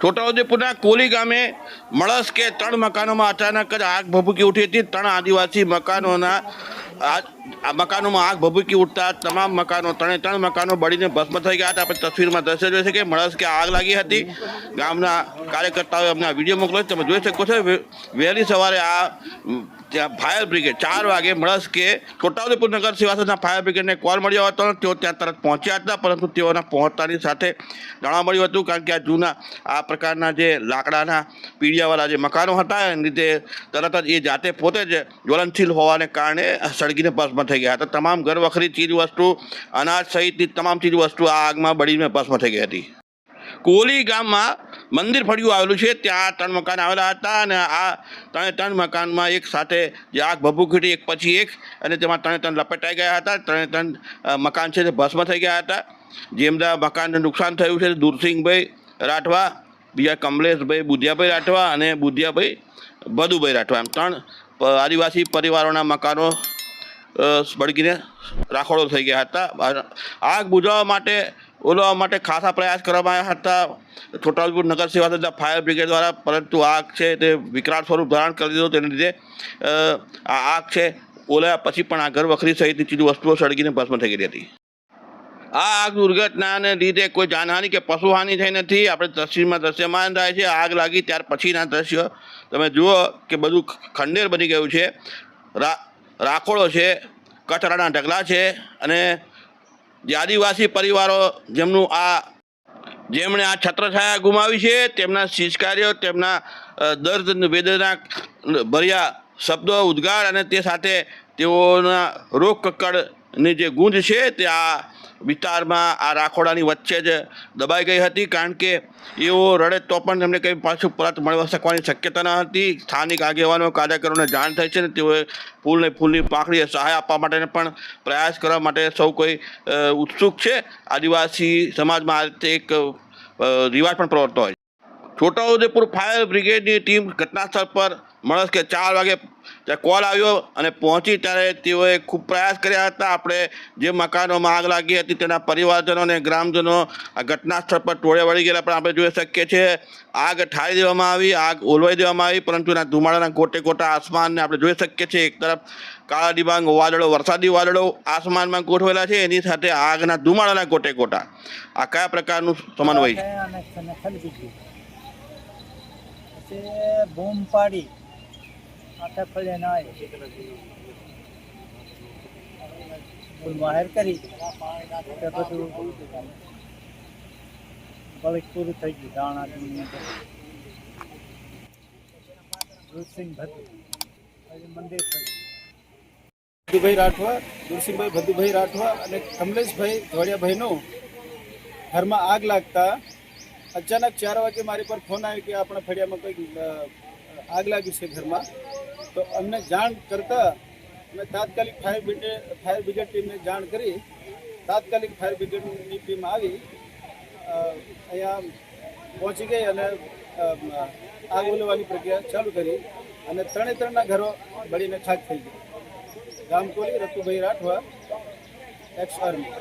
છોટાઉદેપુરના કોલી ગામે મળસ કે ત્રણ મકાનોમાં અચાનક જ આગ ભભૂકી ઉઠી હતી. ત્રણ આદિવાસી મકાનોના આ મકાનોમાં આગ ભભૂકી ઉઠતા તમામ મકાનો, ત્રણે ત્રણ મકાનો બળીને ભસ્મ થઈ ગયા હતા. આપણે તસવીરમાં દ્રશ્ય જોઈ છે કે મળસ કે આગ લાગી હતી. ગામના કાર્યકર્તાઓએ અમને આ વીડિયો મોકલ્યો. તમે જોઈ શકો છો વહેલી સવારે આ ત્યાં ફાયર બ્રિગેડ, ચાર વાગે મળસ કે છોટાઉદેપુર નગર સિવાસના ફાયર બ્રિગેડને કોલ મળ્યો હતો. તેઓ ત્યાં તરત પહોંચ્યા હતા, પરંતુ તેઓના પહોંચતાની સાથે જાણવા મળ્યું હતું, કારણ કે આ જૂના, આ પ્રકારના જે લાકડાના પીડિયાવાળા જે મકાનો હતા, એને લીધે તરત જ એ જાતે પોતે જ જ્વલનશીલ હોવાને કારણે સળગીને ભસ્મ થઈ ગયા હતા. તમામ ઘરવખરી ચીજ વસ્તુ અનાજ સહિતની તમામ ચીજ વસ્તુ આ આગમાં બળીને ભસ્મ થઈ ગઈ હતી. કોલી ગામમાં મંદિર ફળિયું આવેલું છે. ત્યાં ત્રણ મકાન આવેલા હતા અને આ ત્રણે ત્રણ મકાનમાં એક સાથે જે આગ ભભૂકી એક પછી એક, અને તેમાં ત્રણે ત્રણ લપેટાઈ ગયા હતા. ત્રણે ત્રણ મકાન છે તે ભસ્મ થઈ ગયા હતા. જેમના મકાનને નુકસાન થયું છે. દુરસિંહભાઈ રાઠવા બીજા કમલેશભાઈ બુધિયાભાઈ રાઠવા અને બુધિયાભાઈ ભદુભાઈ રાઠવા. એમ ત્રણ આદિવાસી પરિવારોના મકાનો અ, સળગીને રાખોડો થઈ ગયા હતા. આગ બુઝાવવા માટે ઓલવવા માટે ખાસા પ્રયાસ કરવામાં આવ્યા હતા. છોટાઉદેપુર નગર સેવા તથા ફાયર બ્રિગેડ દ્વારા પરંતુ આગ છે તે વિકરાળ સ્વરૂપ ધારણ કરી દીધું. તેને લીધે આ આગ છે ઓલાયા પછી પણ આ ઘર વખરી સહિતની ચીજ વસ્તુઓ સળગીને ભસ્મ થઈ ગઈ હતી. આ આગ દુર્ઘટનાને લીધે કોઈ જાનહાનિ કે પશુહાનિ થઈ નથી. આપણે તસવીરમાં દ્રશ્યમાન થાય છે. આગ લાગી ત્યાર પછીના દ્રશ્યો તમે જુઓ કે બધું ખંડેર બની ગયું છે. રા રાખોડો છે કચરાના ઢગલા છે અને જે આદિવાસી પરિવારો જેમનું આ જેમણે આ છત્રછાયા ગુમાવી છે, તેમના શિષ્કાર્યો, તેમના દર્દ વેદના ભર્યા શબ્દો ઉદ્ગાર અને તે સાથે તેઓના રોગ કક્કડની જે ગુંજ છે તે આ વિસ્તારમાં આ રાખોડાની વચ્ચે જ દબાઈ ગઈ હતી કારણ કે એઓ રડે તો પણ તેમને કંઈ પાછું પરત મળવા શકવાની શક્યતા ન હતી. સ્થાનિક આગેવાનો, કાર્યકરોને જાણ થઈ છે ને તેઓએ ફૂલને ફૂલની પાંખડીએ સહાય આપવા માટેને પણ પ્રયાસ કરવા માટે સૌ કોઈ ઉત્સુક છે. આદિવાસી સમાજમાં આ રીતે એક રિવાજ પણ પ્રવર્તતો હોય છોટાઉદેપુર ફાયર બ્રિગેડની ટીમ ઘટનાસ્થળ પર મળસ કે ચાર વાગે કોલ આવ્યો અને પહોંચી ત્યારે તેઓએ ખૂબ પ્રયાસ કર્યા હતા. આપણે જે મકાનોમાં આગ લાગી હતી તેના પરિવારજનો અને ગ્રામજનો આ ઘટનાસ્થળ પર ટોળે વળી ગયેલા પણ આપણે જોઈ શકીએ છીએ. આગ ઠારી દેવામાં આવી, આગ ઓલવાઈ દેવામાં આવી, પરંતુ એના ધુમાડાના ગોટે ગોટા આસમાનને આપણે જોઈ શકીએ છીએ. એક તરફ કાળા ડિબાંગ વાદળો, વરસાદી વાદળો આસમાનમાં ગોઠવેલા છે, એની સાથે આગના ધુમાડાના ગોટે ગોટા. આ કયા પ્રકારનું સમન્વય? છે પછી બૂમ આખા ફળે ના બૂમ કરી. બધું બળક પૂરું થઈ ગયું, દાણા ભતું પછી મંદિર થયું રાઠવા દુરસિંહભાઈ ભદુભાઈ રાઠવા અને કમલેશભાઈ ધોળિયાભાઈનો ઘરમાં આગ લાગતા અચાનક ચાર વાગે મારી પર ફોન આવ્યો કે આપણા ફળિયામાં કંઈક આગ લાગી છે ઘરમાં. તો અમને જાણ કરતા અમે તાત્કાલિક ફાયર બ્રિગેડ ફાયર બ્રિગેડ ટીમને જાણ કરી. તાત્કાલિક ફાયર બ્રિગેડની ટીમ આવી અહીંયા પહોંચી ગઈ અને આગ ઓલવવાની પ્રક્રિયા ચાલુ કરી અને ત્રણે ત્રણના ઘરો બળીને ખાક થઈ ગયા ગામકોલી રતુભાઈ રાઠવા એક્સ આર્મી